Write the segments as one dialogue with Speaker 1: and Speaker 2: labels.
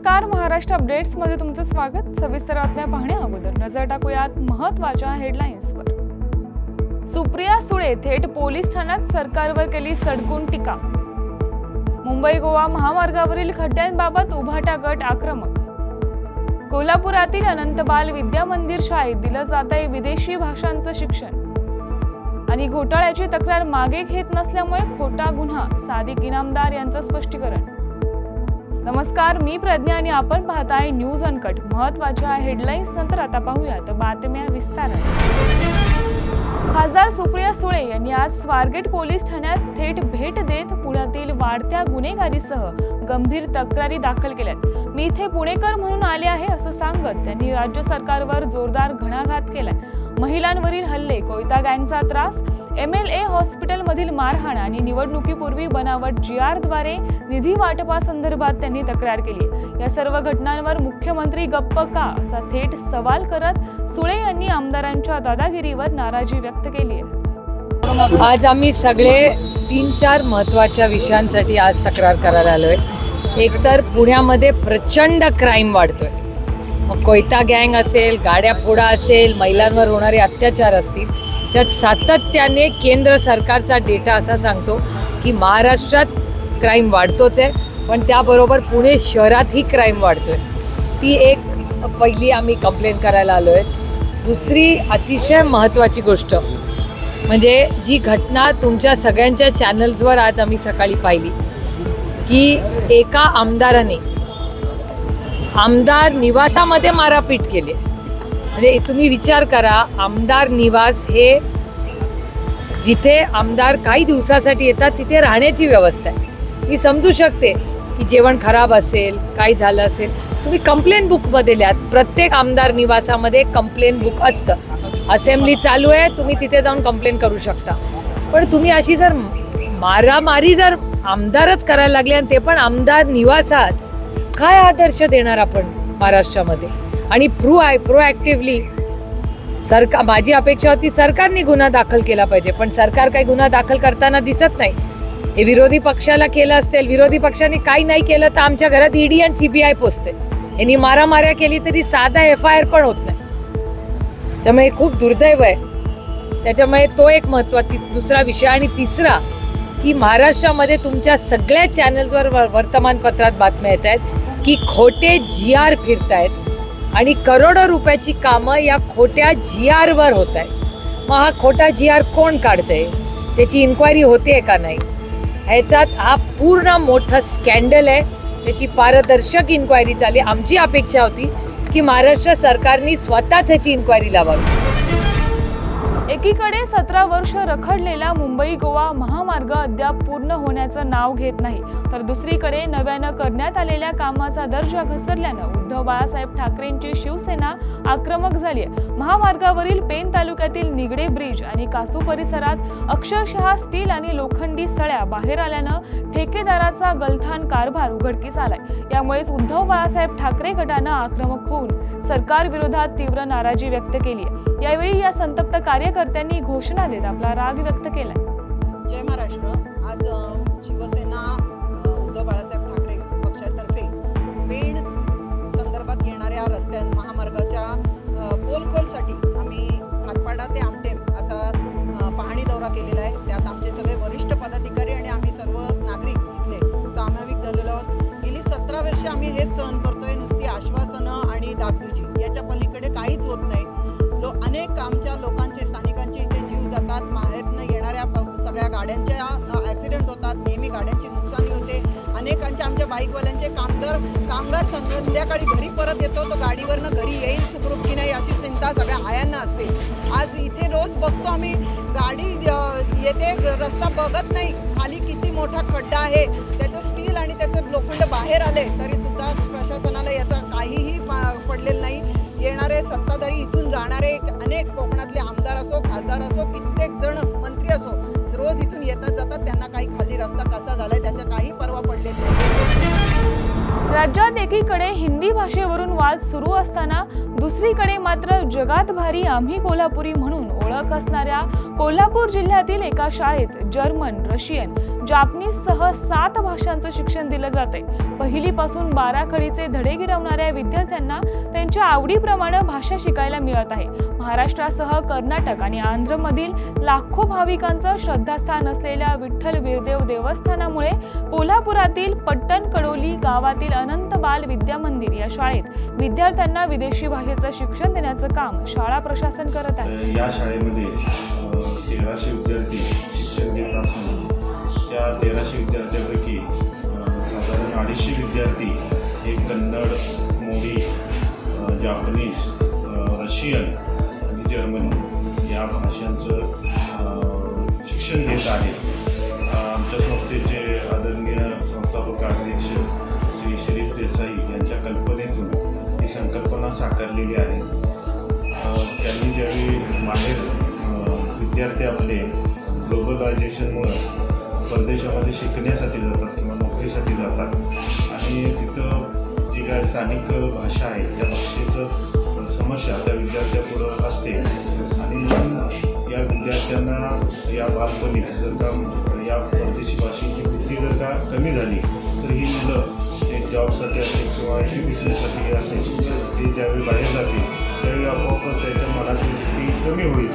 Speaker 1: नमस्कार महाराष्ट्र अपडेट्समध्ये तुमचं स्वागत. सविस्तर बातम्या पाहण्या अगोदर नजर टाकूयात महत्त्वाच्या हेडलाईन्सवर सुप्रिया सुळे थेट पोलीस ठाण्यात सरकारवर केली सडकून टीका. मुंबई गोवा महामार्गावरील खड्ड्यांबाबत उभाटा गट आक्रमक. कोल्हापुरातील अनंत बाल विद्या मंदिर शाळेत दिलं जात आहे विदेशी भाषांचं शिक्षण. आणि घोटाळ्याची तक्रार मागे घेत नसल्यामुळे खोटा गुन्हा सादिक इनामदार यांचं स्पष्टीकरण. नमस्कार मी प्रज्ञा आणि आपण पाहताय न्यूज अनकट. महत्त्वाच्या हेडलाईन्स नंतर आता पाहूयात. बातम्या विस्तारात. खासदार सुप्रिया सुळे यांनी आज स्वारगेट पोलीस ठाण्यात थेट भेट देत पुण्यातील वाढत्या गुन्हेगारीसह गंभीर तक्रारी दाखल केल्यात. मी इथे पुणेकर म्हणून आले आहे असं सांगत त्यांनी राज्य सरकारवर जोरदार घणाघात केलाय. महिलांवरील हल्ले कोयता गँगचा त्रास एम एल ए हॉस्पिटलमधील मारहाण आणि निवडणुकीपूर्वी बनावट जी आरद्वारे निधी वाटपासंदर्भात त्यांनी तक्रार केली. या सर्व घटनांवर मुख्यमंत्री गप्प का असा थेट सवाल करत सुळे यांनी आमदारांच्या दादागिरीवर नाराजी व्यक्त केली आहे.
Speaker 2: आज आम्ही सगळे तीन चार महत्त्वाच्या विषयांसाठी आज तक्रार करायला आलोय. एकतर पुण्यामध्ये प्रचंड क्राईम वाढतोय. मग कोयता गँग असेल गाड्या फोडा असेल महिलांवर होणारे अत्याचार असतील त्यात सातत्याने केंद्र सरकारचा डेटा असा सांगतो की महाराष्ट्रात क्राईम वाढतोच आहे पण त्याबरोबर पुणे शहरातही क्राईम वाढतो आहे ती एक पहिली आम्ही कंप्लेन करायला आलो आहे दुसरी अतिशय महत्त्वाची गोष्ट म्हणजे जी घटना तुमच्या सगळ्यांच्या चॅनल्सवर आज आम्ही सकाळी पाहिली की एका आमदाराने आमदार निवासामध्ये मारापीट केली. म्हणजे तुम्ही विचार करा आमदार निवास हे जिथे आमदार काही दिवसासाठी येतात तिथे राहण्याची व्यवस्था आहे. मी समजू शकते की जेवण खराब असेल काही झालं असेल तुम्ही कंप्लेंट बुकमध्ये लिहात प्रत्येक आमदार निवासामध्ये कंप्लेन बुक असतं. असेंब्ली चालू आहे तुम्ही तिथे जाऊन कंप्लेंट करू शकता. पण तुम्ही अशी जर मारामारी जर आमदारच करायला लागले आणि ते पण आमदार निवासात काय आदर्श देणार आपण महाराष्ट्रामध्ये? आणि प्रो आय प्रोॲक्टिव्हली सरकार माझी अपेक्षा होती सरकारने गुन्हा दाखल केला पाहिजे पण सरकार काही गुन्हा दाखल करताना दिसत नाही. हे विरोधी पक्षाला केलं असेल विरोधी पक्षाने काही नाही केलं तर आमच्या घरात ईडी आणि सीबीआय पोचते. यांनी मारामाऱ्या केली तरी साधा एफ आय आर पण होत नाही. त्यामुळे खूप दुर्दैव आहे. त्याच्यामुळे तो एक महत्वाची दुसरा विषय आणि तिसरा की महाराष्ट्रामध्ये तुमच्या सगळ्या चॅनल्सवर वर्तमानपत्रात बातम्या येत आहेत की खोटे जी आर फिरतायत. आणि करोडो रुपयाची कामं या खोट्या जी आरवर होत आहे मग हा खोटा जी आर कोण काढतंय? त्याची इन्क्वायरी होते का नाही? ह्याच्यात हा पूर्ण मोठा स्कॅन्डल आहे. त्याची पारदर्शक इन्क्वायरी झाली. आमची अपेक्षा होती की महाराष्ट्र सरकारने स्वतःच ह्याची इन्क्वायरी लावावी.
Speaker 1: एकीकडे सतरा वर्ष रखडलेला मुंबई गोवा महामार्ग अद्याप पूर्ण होण्याचं नाव घेत नाही तर दुसरीकडे नव्यानं करण्यात आलेल्या कामाचा दर्जा घसरल्यानं उद्धव बाळासाहेब ठाकरेंची शिवसेना आक्रमक झाली आहे. महामार्गावरील पेन तालुक्यातील निगडे ब्रिज आणि कासू परिसरात अक्षरशः स्टील आणि लोखंडी सळ्या बाहेर आल्यानं ठेकेदाराचा गलथान कारभार उघडकीस आलाय. यामुळेच उद्धव बाळासाहेब ठाकरे गटानं आक्रमक होऊन सरकार विरोधात तीव्र नाराजी व्यक्त केली आहे. यावेळी या संतप्त कार्यकर्त्यांनी घोषणा देत आपला राग व्यक्त केलाय.
Speaker 3: जय महाराष्ट्र. आज शिवसेना उद्धव बाळासाहेब ठाकरे पक्षातर्फे पेण संदर्भात येणाऱ्या रस्त्या महामार्गाच्या पोलखोलसाठी आम्ही खारपाडा ते आमटेम असा पाहणी दौरा केलेला आहे. त्यात आमचे सगळे वरिष्ठ पदाधिकारी वर्षे आम्ही हेच सहन करतोय नुसती आश्वासनं आणि दातुजी याच्या पलीकडे काहीच होत नाही. लो अनेक आमच्या लोक बाईकवाल्यांचे कामगार कामगार संध्याकाळी घरी परत येतो तो गाडीवरनं घरी येईल सुखरूप की नाही अशी चिंता सगळ्या आयांना असते. आज इथे रोज बघतो आम्ही गाडी येते रस्ता बघत नाही. खाली किती मोठा खड्डा आहे त्याचं स्टील आणि त्याचं लोखंड बाहेर आले तरी सुद्धा प्रशासनाला याचा काहीही पा- पडलेलं नाही. येणारे सत्ताधारी इथून जाणारे अनेक कोकणातले आमदार असो खासदार असो कित्येक जण मंत्री असो रोज इथून येतात जातात त्यांना काही खाली रस्ता कसा झालाय त्याच्या काही पर्वा पडले नाही
Speaker 1: राज्यात एकीकडे हिंदी भाषेवरून वाद सुरू असताना दुसरीकडे मात्र जगात भारी आम्ही कोल्हापुरी म्हणून ओळख असणाऱ्या कोल्हापूर जिल्ह्यातील एका शाळेत जर्मन रशियन जापनीज सह सात भाषांचं शिक्षण दिलं जाते पहिलीपासून बाराखडीचे धडे गिरवणाऱ्या विद्यार्थ्यांना त्यांच्या आवडीप्रमाणे भाषा शिकायला मिळत आहे. महाराष्ट्रासह कर्नाटक आणि आंध्रमधील लाखो भाविकांचं श्रद्धास्थान असलेल्या विठ्ठल वीरदेव देवस्थानामुळे कोल्हापुरातील पट्टण कडोली गावातील अनंत बाल विद्या मंदिर या शाळेत विद्यार्थ्यांना विदेशी भाषेचं शिक्षण देण्याचं काम शाळा प्रशासन करत आहे.
Speaker 4: या शाळेमध्ये तेराशे विद्यार्थी शिक्षण घेत असून या तेराशे विद्यार्थ्यांपैकी साधारण अडीचशे विद्यार्थी हे कन्नड मोडी जापनीज रशियन आणि जर्मनी या भाषांचं शिक्षण घेत आहे आमच्या संस्थेचे आदरणीय संस्थापक अध्यक्ष श्री शिरीष देसाई यांच्या कल्पनेतून ही संकल्पना साकारलेली आहे. त्यांनी ज्यावेळी बाहेर विद्यार्थी आपले ग्लोबलायझेशनमुळं परदेशामध्ये शिकण्यासाठी जातात किंवा नोकरीसाठी जातात. आणि तिथं जी काय स्थानिक भाषा आहे त्या भाषेचं समस्या त्या विद्यार्थ्यापुढं असते. आणि या विद्यार्थ्यांना या बालपणी जर का या परदेशी भाषेची वृत्ती जर का कमी झाली तर ही मुलं ते जॉबसाठी असेल किंवा एज्युकेशनसाठी असेल ते ज्यावेळी बाहेर जातील त्यावेळी आपोआपच त्याच्या मनाची वृत्ती कमी होईल.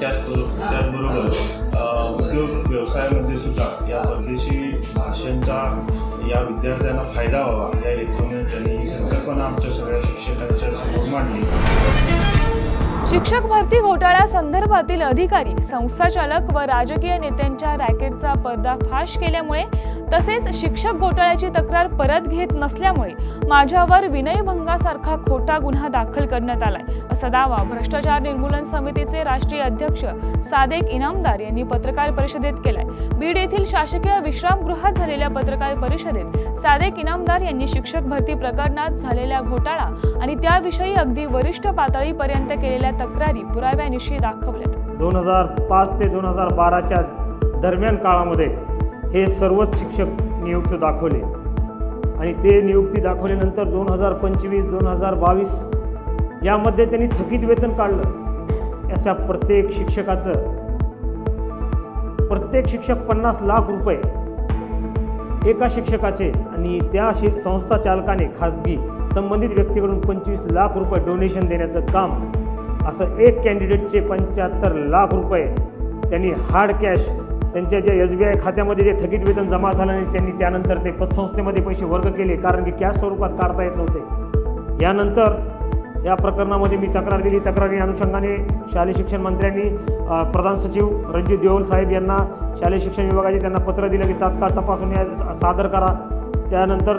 Speaker 4: त्याचबरोबर त्याचबरोबर उद्योग व्यवसायामध्ये सुद्धा या परदेशी भाषांचा या विद्यार्थ्यांना फायदा व्हावा. या हेतूने त्यांनी ही संकल्पना आमच्या सगळ्या शिक्षकांच्या समोर मांडली.
Speaker 1: शिक्षक भरती घोटाळ्या संदर्भातील अधिकारी संस्थाचालक व राजकीय नेत्यांच्या रॅकेटचा पर्दाफाश केल्यामुळे तसेच शिक्षक घोटाळ्याची तक्रार परत घेत नसल्यामुळे माझ्यावर विनयभंगासारखा खोटा गुन्हा दाखल करण्यात आलाय असा दावा भ्रष्टाचार निर्मूलन समितीचे राष्ट्रीय अध्यक्ष सादेक इनामदार यांनी पत्रकार परिषदेत केलाय. बीड येथील शासकीय विश्रामगृहात झालेल्या पत्रकार परिषदेत सादेक इनामदार यांनी शिक्षक भरती प्रकरणात झालेल्या घोटाळा आणि त्याविषयी अगदी वरिष्ठ पातळीपर्यंत केलेल्या तक्रारी पुराव्यानिशी दाखवल्यात.
Speaker 5: दोन हजार पाच ते दोन हजार बाराच्या दरम्यान काळामध्ये हे सर्वच शिक्षक नियुक्त दाखवले. आणि ते नियुक्ती दाखवल्यानंतर दोन हजार पंचवीस दोन हजार बावीस यामध्ये त्यांनी थकीत वेतन काढलं. अशा प्रत्येक शिक्षकाचं प्रत्येक शिक्षक पन्नास लाख रुपये एका शिक्षकाचे आणि त्या शि संस्था चालकाने खाजगी संबंधित व्यक्तीकडून पंचवीस लाख रुपये डोनेशन देण्याचं काम असं एक कॅन्डिडेटचे पंच्याहत्तर लाख रुपये त्यांनी हार्ड कॅश त्यांच्या ज्या एस बी आय खात्यामध्ये जे थकीत वेतन जमा झालं नाही त्यांनी त्यानंतर ते पतसंस्थेमध्ये पैसे वर्ग केले कारण की कॅश स्वरूपात काढता येत नव्हते. यानंतर या प्रकरणामध्ये मी तक्रार दिली. तक्रारी अनुषंगाने शालेय शिक्षण मंत्र्यांनी प्रधान सचिव रणजित देओल साहेब यांना शालेय शिक्षण विभागाचे त्यांना पत्र दिलं की तात्काळ तपासून या सादर करा. त्यानंतर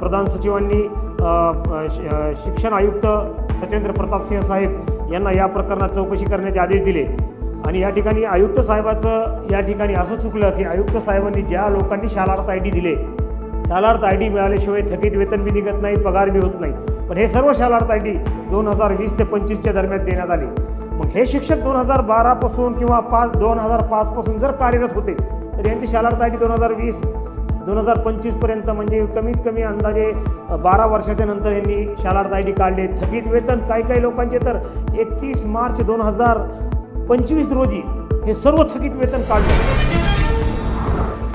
Speaker 5: प्रधान सचिवांनी शिक्षण आयुक्त सत्येंद्र प्रताप सिंह साहेब यांना या प्रकरणात चौकशी करण्याचे आदेश दिले. आणि या ठिकाणी आयुक्त साहेबाचं या ठिकाणी असं चुकलं की आयुक्त साहेबांनी ज्या लोकांनी शालार्थ आय डी दिले शालार्थ आय डी मिळाल्याशिवाय थकीत वेतन बी निघत नाही पगार बी होत नाही. पण हे सर्व शालार्थ आय डी दोन हजार वीस ते पंचवीसच्या दरम्यान देण्यात आले. मग हे शिक्षक दोन हजार बारापासून किंवा पाच दोन हजार पाचपासून जर कार्यरत होते तर यांची शालार्थ आय डी दोन हजार वीस दोन हजार पंचवीसपर्यंत म्हणजे कमीत कमी अंदाजे बारा वर्षाच्या नंतर यांनी शालार्थ आय डी काढले. थकीत वेतन काही काही लोकांचे तर एकतीस मार्च दोन हजार पंचवीस रोजी हे सर्व थकीत वेतन काढले.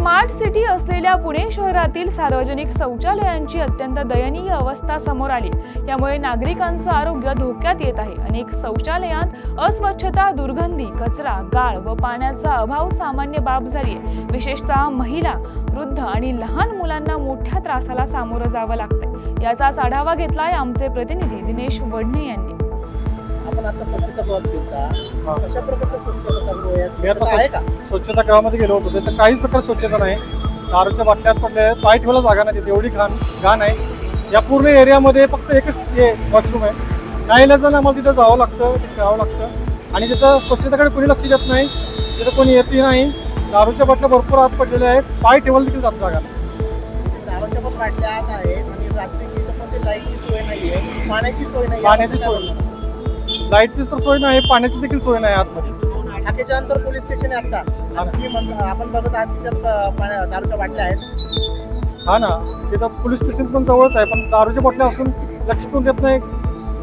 Speaker 1: स्मार्ट सिटी असलेल्या पुणे शहरातील सार्वजनिक शौचालयांची अत्यंत दयनीय अवस्था समोर आली. यामुळे नागरिकांचं आरोग्य धोक्यात येत आहे. अनेक शौचालयात अस्वच्छता दुर्गंधी कचरा गाळ व पाण्याचा अभाव सामान्य बाब झाली आहे विशेषतः महिला वृद्ध आणि लहान मुलांना मोठ्या त्रासाला सामोरं जावं लागतंय. याचाच आढावा घेतलाय आमचे प्रतिनिधी दिनेश वडणे यांनी.
Speaker 6: आपण आता स्वच्छतागृहात आहे?
Speaker 7: मी आता
Speaker 6: स्वच्छता आहे का?
Speaker 7: स्वच्छता गृहामध्ये गेलो होतो. तर काहीच प्रकार स्वच्छता नाही. दारूच्या बाटल्यात पडले पाय ठेवायला जागा नाही तिथे. एवढी घाण घाण आहे. या पूर्ण एरियामध्ये फक्त एकच हे वॉशरूम आहे. काही जण आम्हाला तिथं जावं लागतं तिथे जावं लागतं. आणि तिथं स्वच्छतेकडे कोणी लक्ष देत नाही तिथं कोणी येतही नाही दारूच्या बाटल्या भरपूर आत पडलेल्या आहेत. पाय ठेवायला देखील जात जागा नाही.
Speaker 6: दारूच्या पण बाटल्या आत आहेत आणि रात्रीची पण लाईटची सोय नाहीये पाण्याची सोय नाही.
Speaker 7: पाण्याची सोय लाईटची तर सोय नाही पाण्याची देखील सोय नाही आतमध्ये.
Speaker 6: अंतर पोलीस स्टेशन आहे आता. म्हणता आपण बघत आहात पाण्या दारूच्या बाटल्या आहेत.
Speaker 7: हा ना तिथं पोलीस स्टेशन पण जवळच आहे पण दारूच्या बाटल्या असून लक्ष कोण देत नाही?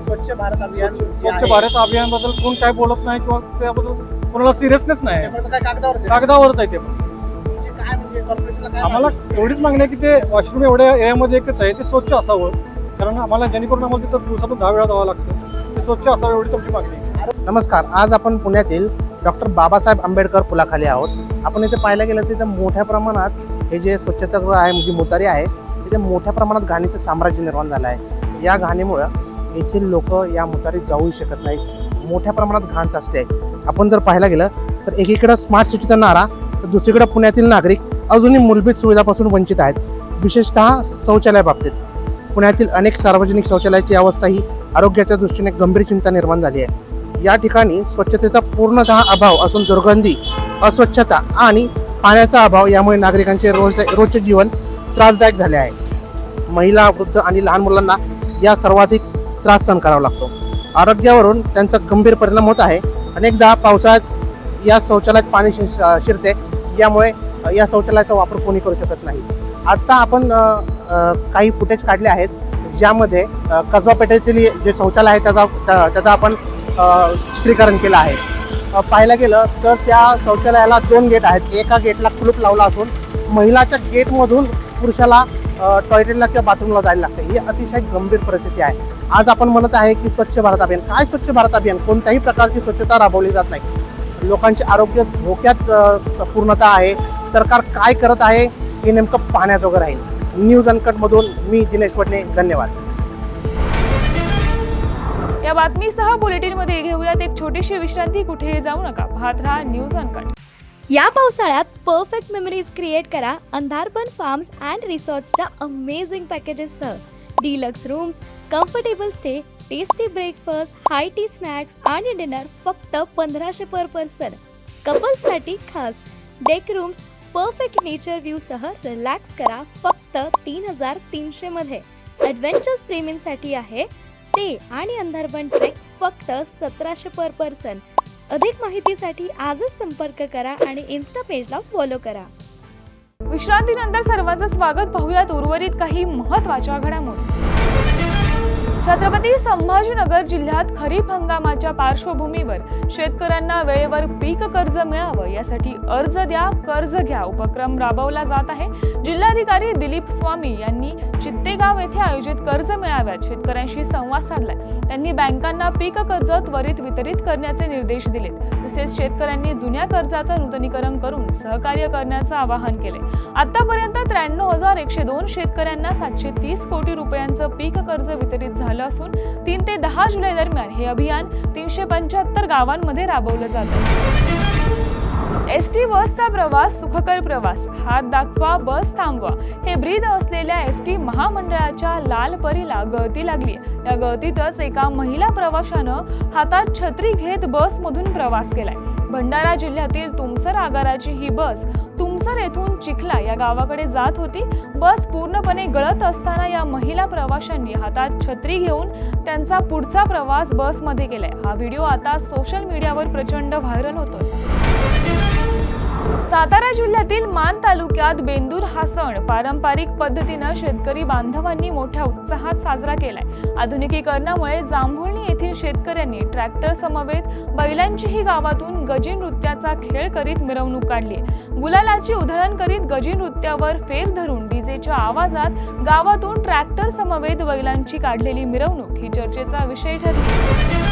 Speaker 6: स्वच्छ भारत अभियान
Speaker 7: स्वच्छ भारत अभियानबद्दल कोण काय बोलत नाही किंवा त्याबद्दल कोणाला सिरियसनेस नाही.
Speaker 6: कागदावर.
Speaker 7: कागदावरच आहे. ते
Speaker 6: म्हणजे
Speaker 7: आम्हाला? एवढीच मागणी आहे की ते वॉशरूम एवढ्या एरियामध्ये एकच आहे ते स्वच्छ असावं. कारण आम्हाला जेणेकरून आम्हाला तिथं दिवसातून दहा वेळा जावं लागतं. ते स्वच्छ असावं एवढीच आमची मागणी
Speaker 6: नमस्कार आज आपण पुण्यातील डॉक्टर बाबासाहेब आंबेडकर पुलाखाली आहोत. आपण इथे पाहायला गेलं तर इथे मोठ्या प्रमाणात हे जे स्वच्छतागृह आहे म्हणजे मोतारी आहे तिथे मोठ्या प्रमाणात घाणीचं साम्राज्य निर्माण झालं आहे. या घाणीमुळं येथील लोक या मोतारीत जाऊ शकत नाहीत. मोठ्या प्रमाणात घाण साचते आहे. आपण जर पाहायला गेलं तर एकीकडं स्मार्ट सिटीचा नारा तर दुसरीकडं पुण्यातील नागरिक अजूनही मूलभूत सुविधापासून वंचित आहेत. विशेषतः शौचालयाबाबतीत पुण्यातील अनेक सार्वजनिक शौचालयाची अवस्था ही आरोग्याच्या दृष्टीने गंभीर चिंता निर्माण झाली आहे. या ठिकाणी स्वच्छतेचा पूर्णतः अभाव असून दुर्गंधी अस्वच्छता आणि पाण्याचा अभाव यामुळे नागरिकांचे रोज रोजचे जीवन त्रासदायक झाले आहे. महिला वृद्ध आणि लहान मुलांना या सर्वाधिक त्रास सहन करावा लागतो. आरोग्यावरून त्यांचा गंभीर परिणाम होत आहे. अनेकदा पावसाळ्यात या शौचालयात पाणी शिरते. यामुळे या शौचालयाचा वापर कोणी करू शकत नाही. आत्ता आपण काही फुटेज काढले आहेत ज्यामध्ये कसबा पेठेतील जे शौचालय आहे त्याचा त्या- त्याचा आपण चित्रीकरण केलं आहे. पाहायला गेलं तर त्या शौचालयाला दोन गेट आहेत. एका गेटला कुलूप लावला असून महिलाच्या गेटमधून पुरुषाला टॉयलेटला किंवा बाथरूमला जायला लागतं. ही अतिशय गंभीर परिस्थिती आहे. आज आपण म्हणत आहे की स्वच्छ भारत अभियान. काय स्वच्छ भारत अभियान? कोणत्याही प्रकारची स्वच्छता राबवली जात नाही. लोकांचे आरोग्य धोक्यात पूर्णता आहे. सरकार काय करत आहे हे नेमकं पाहण्याजोगं राहील. न्यूज अनकटमधून मी दिनेश वडणे. धन्यवाद.
Speaker 1: या बातमीसह बुलेटिनमध्ये घेऊयात एक छोटीशी विश्रांती. कुठेही जाऊ नका. पाहत राहा न्यूज अनकट.
Speaker 8: या पावसाळ्यात परफेक्ट मेमरीज क्रिएट करा अंधारपण फार्म्स अँड रिसॉर्ट्सच्या amazing पॅकेजेससह deluxe rooms comfortable stay tasty breakfast high tea snacks आणि डिनर फक्त पंधराशे पर पर्सन कपल्ससाठी खास. डेक रूम्स परफेक्ट नेचर व्ह्यूसह रिलॅक्स करा फक्त तीन हजार तीनशेमध्ये ॲडव्हेंचर्स प्रेमींसाठी आहे स्टे आणि अंधारबन ट्रेक फक्त सतराशे पर पर्सन. अधिक माहितीसाठी आजच संपर्क करा आणि इन्स्टा पेजला फॉलो करा.
Speaker 1: विश्रांतीनंतर सर्वांचं स्वागत पाहूयात. उर्वरित काही महत्त्वाच्या घडामोडी. छत्रपती संभाजीनगर जिल्ह्यात खरीप हंगामाच्या पार्श्वभूमीवर शेतकऱ्यांना वेळेवर पीक कर्ज मिळावं यासाठी अर्ज द्या कर्ज घ्या उपक्रम राबवला जात आहे. जिल्हाधिकारी दिलीप स्वामी यांनी चित्तेगाव येथे आयोजित कर्ज मेळाव्यात शेतकऱ्यांशी संवाद साधलाय. त्यांनी बँकांना पीक कर्ज त्वरित वितरित करण्याचे निर्देश दिलेत. तसेच शेतकऱ्यांनी जुन्या कर्जाचं नूतनीकरण करून सहकार्य करण्याचं आवाहन केले. आतापर्यंत त्र्याण्णव हजार एकशे दोन शेतकऱ्यांना सातशे तीस कोटी रुपयांचं पीक कर्ज वितरित झालं असून तीन ते दहा जुलै दरम्यान हे अभियान तीनशे पंच्याहत्तर गावांमध्ये राबवलं जातं. एस टी बसचा प्रवास सुखकर प्रवास हात दाखवा बस थांबवा. हे ब्रीद असलेल्या एस टी महामंडळाच्या लाल परीला गळती लागली या गळतीतच एका महिला प्रवाशानं हातात छत्री घेत बसमधून प्रवास केलाय. भंडारा जिल्ह्यातील तुमसर आगाराची ही बस तुमसर येथून चिखला या गावाकडे जात होती. बस पूर्णपणे गळत असताना या महिला प्रवाशांनी हातात छत्री घेऊन त्यांचा पुढचा प्रवास बसमध्ये केलाय. हा व्हिडिओ आता सोशल मीडियावर प्रचंड व्हायरल होतोय. सातारा जिल्ह्यातील मान तालुक्यात बेंदूर हा सण पारंपरिक पद्धतीनं शेतकरी बांधवांनी मोठ्या उत्साहात साजरा केलाय. आधुनिकीकरणामुळे जांभुळणी येथील शेतकऱ्यांनी ट्रॅक्टर समवेत बैलांचीही गावातून गजी नृत्याचा खेळ करीत मिरवणूक काढली. गुलालाची उधळण करीत गजी नृत्यावर फेर धरून डीजेच्या आवाजात गावातून ट्रॅक्टर समवेत बैलांची काढलेली मिरवणूक ही चर्चेचा विषय ठरली.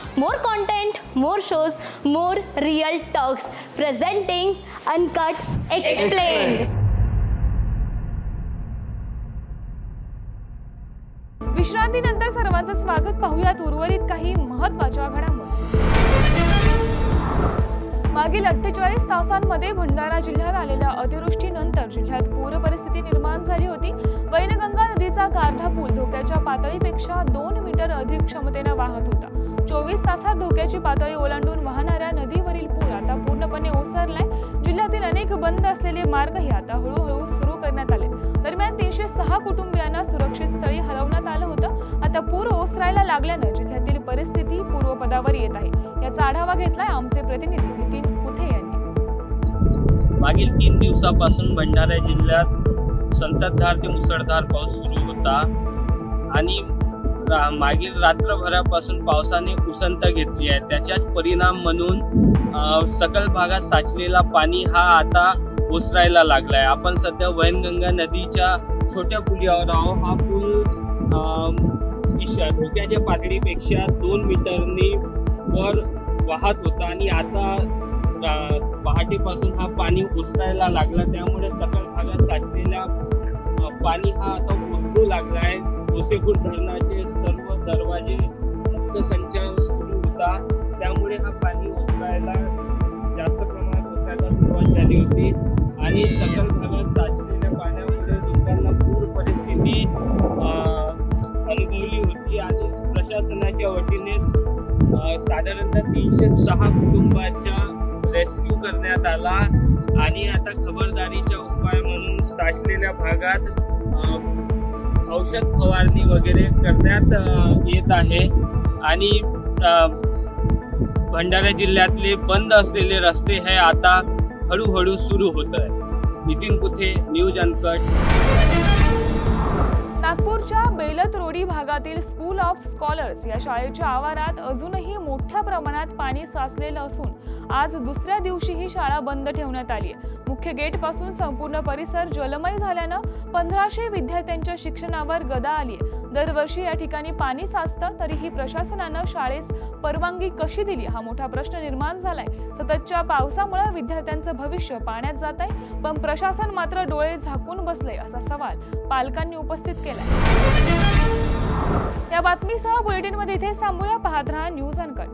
Speaker 8: More content more shows more real talks presenting uncut explain
Speaker 1: विश्रांतीनंतर सर्वांचं स्वागत पाहूयात उर्वरित काही महत्त्वाच्या घडामोडी मागील अठ्ठेचाळीस तासांमध्ये भंडारा जिल्ह्यात आलेल्या अतिवृष्टीनंतर जिल्ह्यात पूर परिस्थिती निर्माण झाली होती. वैनगंगा नदीचा गारधा पूल धोक्याच्या पातळीपेक्षा दोन मीटर अधिक क्षमतेनं वाहत होता. चोवीस तासात धोक्याची पातळी ओलांडून वाहणाऱ्या नदीवरील पूर आता पूर्णपणे ओसरलाय. जिल्ह्यातील अनेक बंद असलेले मार्गही आता हळूहळू सुरू करण्यात आले. दरम्यान तीनशे सहा कुटुंबियांना सुरक्षित स्थळी हलवण्यात आलं होतं. आता पूर ओसरायला लागल्यानं जिल्ह्यातील परिस्थिती पूर्वपदावर येत आहे. याचा आढावा घेतलाय आमचे प्रतिनिधी नितीन कुठे यांनी.
Speaker 9: मागील तीन दिवसापासून भंडारा जिल्ह्यात संततधार ते मुसळधार पाऊस सुरू होता. आणि रा- मागील रात्रभरापासून पावसाने उसंत घेतली आहे. त्याच्याच परिणाम म्हणून सकल भागात साचलेला पाणी हा आता ओसरायला लागलाय. आपण सध्या वैनगंगा नदीच्या छोट्या पुलावर आहोत. हा पूल धोक्याच्या पातळीपेक्षा दोन मीटरनी वर वाहत होता आणि आता पहाटेपासून हा पाणी ओसरायला लागला. त्यामुळे सकल भागात साचलेला पाणी हा आता ओसरू लागला आहे गोसेखुर्द धरणाचे सर्व दरवाजे मुक्त संचार सुरू होता. त्यामुळे हा पाणी ओसरायला जास्त प्रमाणात ओसरायला सुरुवात झाली होती. आणि सकल भागात साचलेल्या पाण्यामुळे लोकांना पूर परिस्थिती अनुभवली होती. आणि प्रशासनाच्या वतीने साधारणतः तीनशे सहा कुटुंबाच्या रेस्क्यू करण्यात आला. आणि आता खबरदारीचा उपाय म्हणून साचलेल्या भागात औषध फवारणी वगैरे करण्यात येत आहे. आणि भंडारा जिल्ह्यातले बंद असलेले रस्ते हे आता हळूहळू सुरू होत आहे नितीन कुथे न्यूज अनकट.
Speaker 1: नागपूरच्या बेलत रोडी भागातील स्कूल ऑफ स्कॉलर्स या शाळेच्या आवारात अजूनही मोठ्या प्रमाणात पाणी साचलेलं असून आज दुसऱ्या दिवशीही शाळा बंद ठेवण्यात आली आहे. मुख्य गेटपासून संपूर्ण परिसर जलमय झाल्यानं पंधराशे विद्यार्थ्यांच्या शिक्षणावर गदा आली आहे. दरवर्षी या ठिकाणी पाणी साचतं तरीही प्रशासनानं शाळेस परवानगी कशी दिली? हा मोठा प्रश्न निर्माण झालाय. सततच्या पावसामुळे विद्यार्थ्यांचं भविष्य पाण्यात जात आहे पण प्रशासन मात्र डोळे झाकून बसले असा सवाल पालकांनी उपस्थित केलाय. या बातमीसह बुलेटिनमध्ये इथेच थांबूया. पाहत राहा न्यूज अनकट.